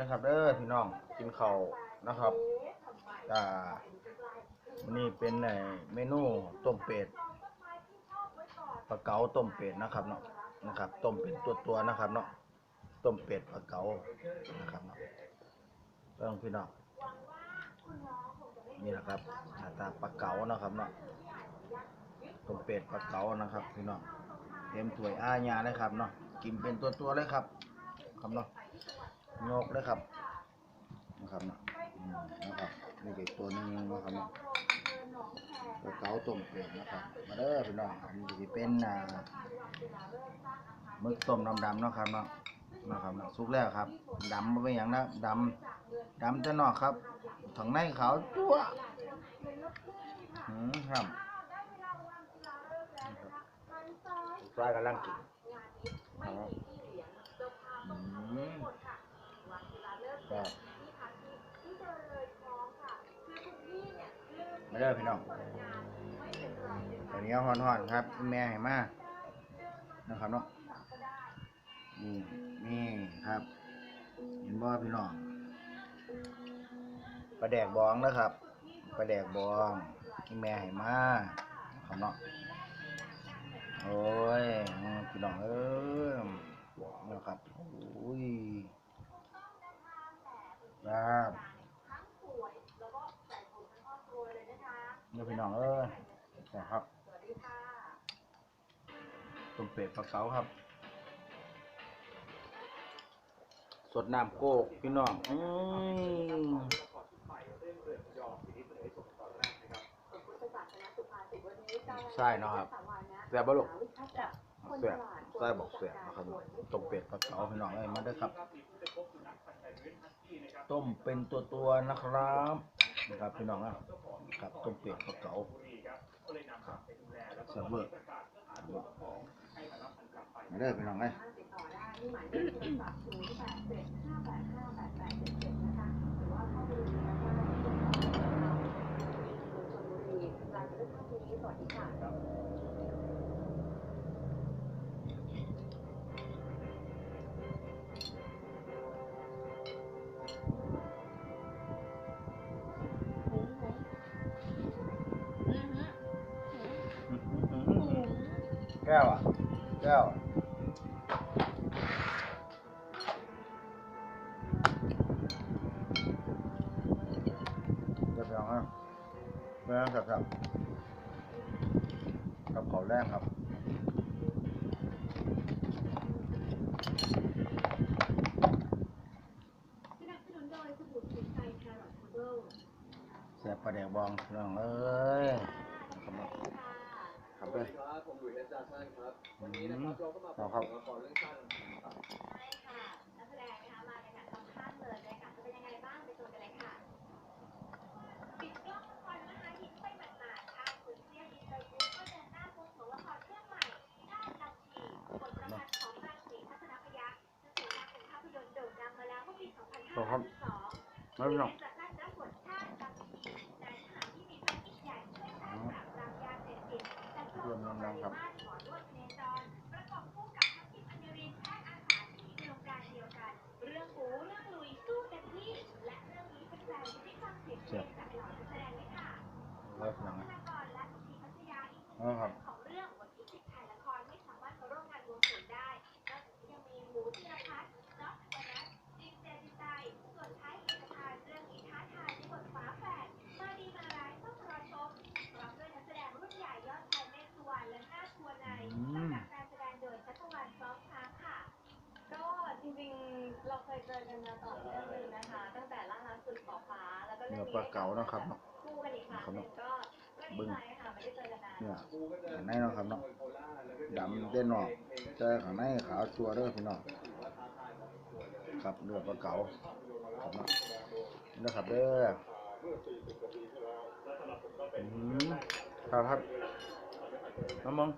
นะครับเด้อพี่น้องกินข้าวนะครับอ่านนี้เป็นไอ้เมนูต้มเป็ดปลาเก๋าต้มเป็ดนะครับเนาะนะครับ ต้มเป็นตัวตัวๆนะครับเนาะต้มเป็ดปลาเก๋านะครับเนาะเรื่องพี่น้องนี่แหละครับหน้าตาปลาเก๋านะครับเนาะต้มเป็ดปลาเก๋านะครับ พี่น้องเต็มถ้วยอาญาเลยครับเนาะกินเป็นตัวตัวๆเลยครับครับเนาะ งกเลยครับนะครับเนาะอืมนะครับนี่อีกตัวหนึงนะครับเนาะปลาเก๋าต้มเป็ดนะครับมาเด้อพี่น้องอันนี้จะเป็นอ่าหมึกต้มน้ำดำเนาะครับเนาะนะครับเนาะสุกแล้วครับดำไม่เป็นอย่างนะดำดำจะนอกครับถังในขาวจั๊วอืมครับฟรายกำลังกินครับอืม ครับมาเด้อพี่น้องตอนนี้ฮ้อนๆครับ แม่ให้มานะครับเนาะนี่นี่ครับ เห็นบ่พี่น้องปลาแดกบองนะครับปลาแดกบองแม่ให้มานะครับเนาะโอ้ยพี่น้องเอ้ยนะครับโอ้ยครับเนี่ยพี่น้องเอ้ยนะครับต้มเป็ดปลาเก๋าครับ สดน้ำโกกพี่น้องอืมใช่เนาะครับแซ่บบ่ลูกแซ่บใส่บอกแซ่บนะครับต้มเป็ดปลาเก๋าพี่น้องเอ้ยมาเด้อครับ ต้มเป็นตัวตัวๆนะครับนะครับพี่น้องอะครับต้มเป็ดปลาเก๋าครับเสิร์ฟเวอร์ มาเด้อพี่น้องเอ้ยแก้วอะ แก้วอะเดี๋ยวไปเอาให้แม่ครับครับกับขอแรกครับสนับสนุนโดยสบู่สมุนไพรแครอทคูเบิลเสียบปลาแดกบองพี่น้องเอ้ยครับครับเลย ครับ ผมหลุยส์เอสจาชันครับ วันนี้อืนะมครับเราก็มาเอาพูดครับถึงละครเรื่องสั้นครับใช่ค่ะนักแสดงนะคะมากันแบบสองข้างเลยบรรยากาศจะเป็นยังไงบ้างไปชมกันเลยค่ะปิดกล้องละครนะคะฮิตไปหมาดๆค่ะคุณเสียดีใจปุ๊บก็เดินหน้าโพสต์ของละครเรื่องใหม่ด้านดำชีบทประพันธ์ของรังสีทัศนพยัคฆ์ซึ่งถือว่าเป็นภาพยนตร์โด่งดังมาแล้วเมื่อปี 2552แล้วพี่น้องจากนั้นรับบทชาติดำชีนายทหารที่มีภารกิจใหญ่ช่วยสร้างปราบานเรื่องนี้ท้าทายในบทฝาแฝดมาดีมาร้ายต้องรอชมพร้อมด้วยนักแสดงรุ่นใหญ่ยอดชายเมฆสุวรรณและหน้าทัวในอืมกำกับการแสดงโดยชัชวานซ้อมช้างค่ะก็จริงๆเราเคยเจอกันมาต่อเนื่องเลยนะคะ ตั้งแต่ล่าสุดขอบฟ้าแล้วก็เรื่เนื้อองนี้ ปลาเก๋านะครับเนาะคู่ กันอีกครั้งหนึ่งก็ก็ดีใจค่ะไม่ได้เจอกันนาน เนี่ยกูก็จะอันนี้เนาะครับเนาะดำเด่นออกเจอข้างในขาวชัวเด้อพี่น้องครับเลือดปลาเก๋าครับเนาะนี่นะครับเด้ออืมครับครับน้ำมอง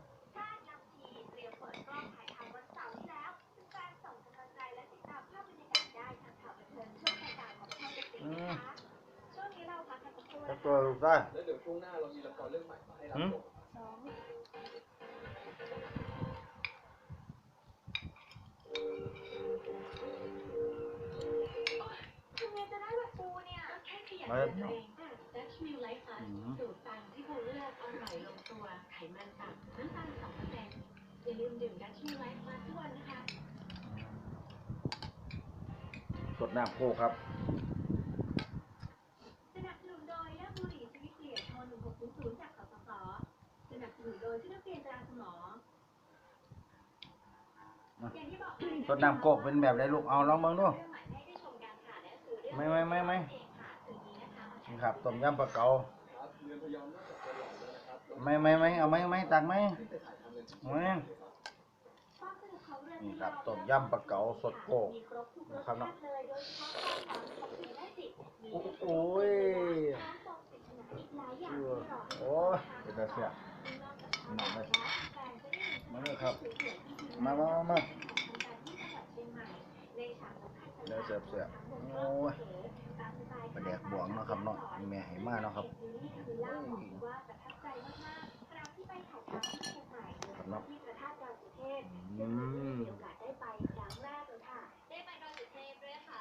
ตัวคะลูกได้แล้วเดี๋ยวช่วงหน้าเรามีละครเรื่องใหม่มาให้รับหืมชมเมาเอแล้วงดัชมิลไลฟ์พลัสสูตรตังที่เขาเลือกอร่อยลงตัวไขมันต่ำน้ำตาลสองเปอร์เซ็นต์อย่าลืมดื่มดัชมิลไลฟ์พลัสทุกวันนะคะสดน้ำโคกครับ สนับสนุนโดยน้ำบุหรี่ชนิดเกลี่ยโทน1600จากสสส สนับสนุนโดยชุดนักเรียนตราสมออย่างที่บอกไปสดน้ำโคกเป็นแบบไรลูกเอาลองเบิ่งดูเรื่องใหม่ให้ได้ชมกันค่ะนั่นคือเรื่องไม่ไม่ไม่ไม่เองค่ะคืนนี้นะคะนี่ครับต้มยำปลาเก๋าไม่ไม่ไม่เอาไหมไม่ตักไหมที่ไปถ่ายทำกันที่ไม่ความสนุกของเรื่องนี่นี้ครับต้มยำปลาเก๋าสดโกบทุกนะครับเนาะติเลยโดยเฉพาะความหอมของสีและจิตมีโอ้โอ้ยร้านบอกสินค้าอีกหอ๋อให้โอ้ยเป็นตาเสีย มามามามาของการที่จังหวัดเชียงใหม่ในฉากสำคัญเดี๋ยวเสียบเสียบโอ้ยปลาแดกบวงเนาะครับเนาะแม่ให้มาเนาะครับคือเล่าบอกว่าประทับใจมากๆครั้งที่ไปถ่ายทำที่เชียงใหม่โดยเฉพาะที่พระธาตุดอยสุเทพอืมมีโอกาสได้ไปครั้งแรกเลยค่ะได้ไปดอยสุเทพด้วยค่ะ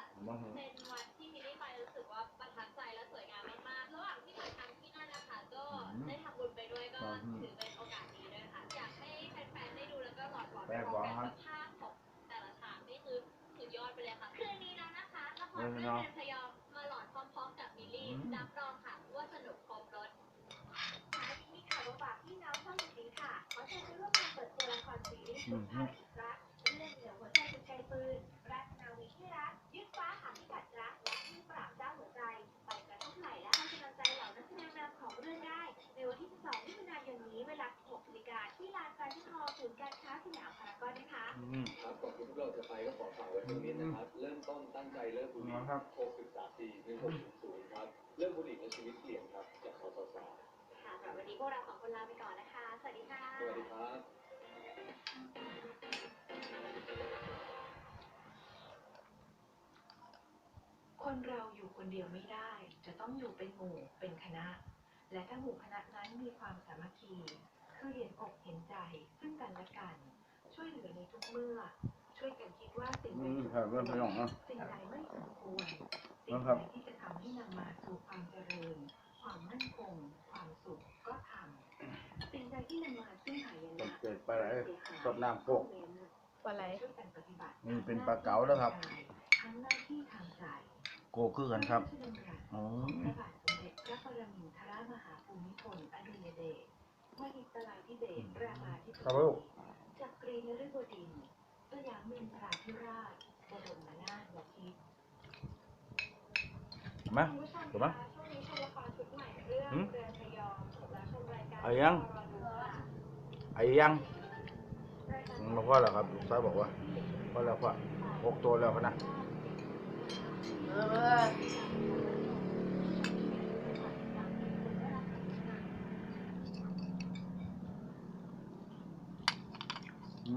แล้วก็หลอดหวานไปพร้อมกันว่าภาพของแต่ละฉากนี่คือสุดยอดไปเลยค่ะ คืนนี้แล้วนะคะละครเรื่องเรือนพยอมมาหลอดพร้อมๆกับมิลลี่รับรองค่ะว่าสนุกครบรถท้ายนี้มีข่าวมาฝากพี่น้องช่องนี้ค่ะขอเชิญไปร่วมงานเปิดตัวละครซีรีส์สุดท้าย คะอืมครับก่อนที่พวกเราจะไปก็ขอฝากไว้ตรงนี้นะครับ เริ่มต้นตั้งใจเลิกบุหรี่ครับโทรศึกษาปี1600ครับ เลิกบุหรี่ในชีวิตเปลี่ยนครับจากสสสค่ะสำหรับวันนี้พวกเราสองคนลาไปก่อนนะคะ สวัสดีค่ะ สวัสดีครับคนเราอยู่คนเดียวไม่ได้ จะต้องอยู่เป็นหมู่เป็นคณะ และถ้าหมู่คณะนั้นมีความสามัคคี คือเห็นอกเห็นใจซึ่งกันและกัน ช่วยเหลือในทุกเมื่อ ช่วยกันคิดว่าสิ่งอืใดมสมครับเริ่มคไปวรลองเนาะสิ่งใดไม่สมควรสิ่นะงครัใดบที่จะทำให้นำมาสู่ความเจริญ ความมั่นคง ความสุขก็ทำสิ่งใดที่นำมาซึ่งหายต้มนะเป็ดปลาไหลสดน้ำโคกปลาไหลช่วยกันปฏิบัตินี่เป็นปลาเก๋าแล้วครับทั้งหน้าที่ทางใจโกคือกันครับอ๋อพระบาทสมเด็จพระปรมินทรมหาภูมิพลอดุลยเดชม หิตลาธิเบศรรามาธิบครับดีลูกจักรีนฤบดินทร์สยามเมนทราธิราชบรมนาถบพิตรมาคุณผู้ชมถูกไหมคะช่วงนี้ชมละครชุดใหม่เรื่องหืมเรือนพยอมและชมรายการเอายังรอดูว่าไอ้ยังอืมมาพ่อแล้วครับลูกสาวบอกว่าพ่อแล้วพ่อหกตัวแล้วพะนะอื ฝาก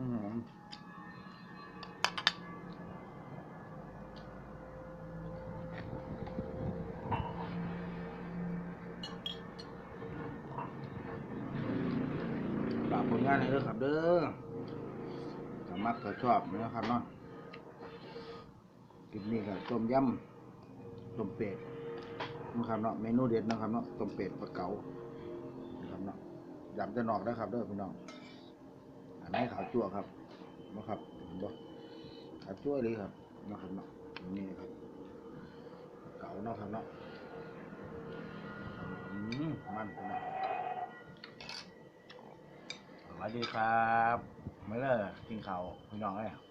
ผลงานให้ด้วยครับเด้อถ้ามักถ้าชอบนะครับเนาะคลิปนี้ก็ต้มยำต้มเป็ดนะครับเนาะ เมนูเด็ดนะครับเนาะ ต้มเป็ดปลาเก๋านะครับเนาะยำจะนอกนะครับเด้อพี่น้อง ไม้ขาวจั่วครับนะครับบ่ขาวจั่วเลยครับนะครับเนาะนี่ครับปลาเก่าเนาะครับเนาะอืมมันพี่น้องสวัสดีครับไม่เลิกกินข้าวพี่น้องเลย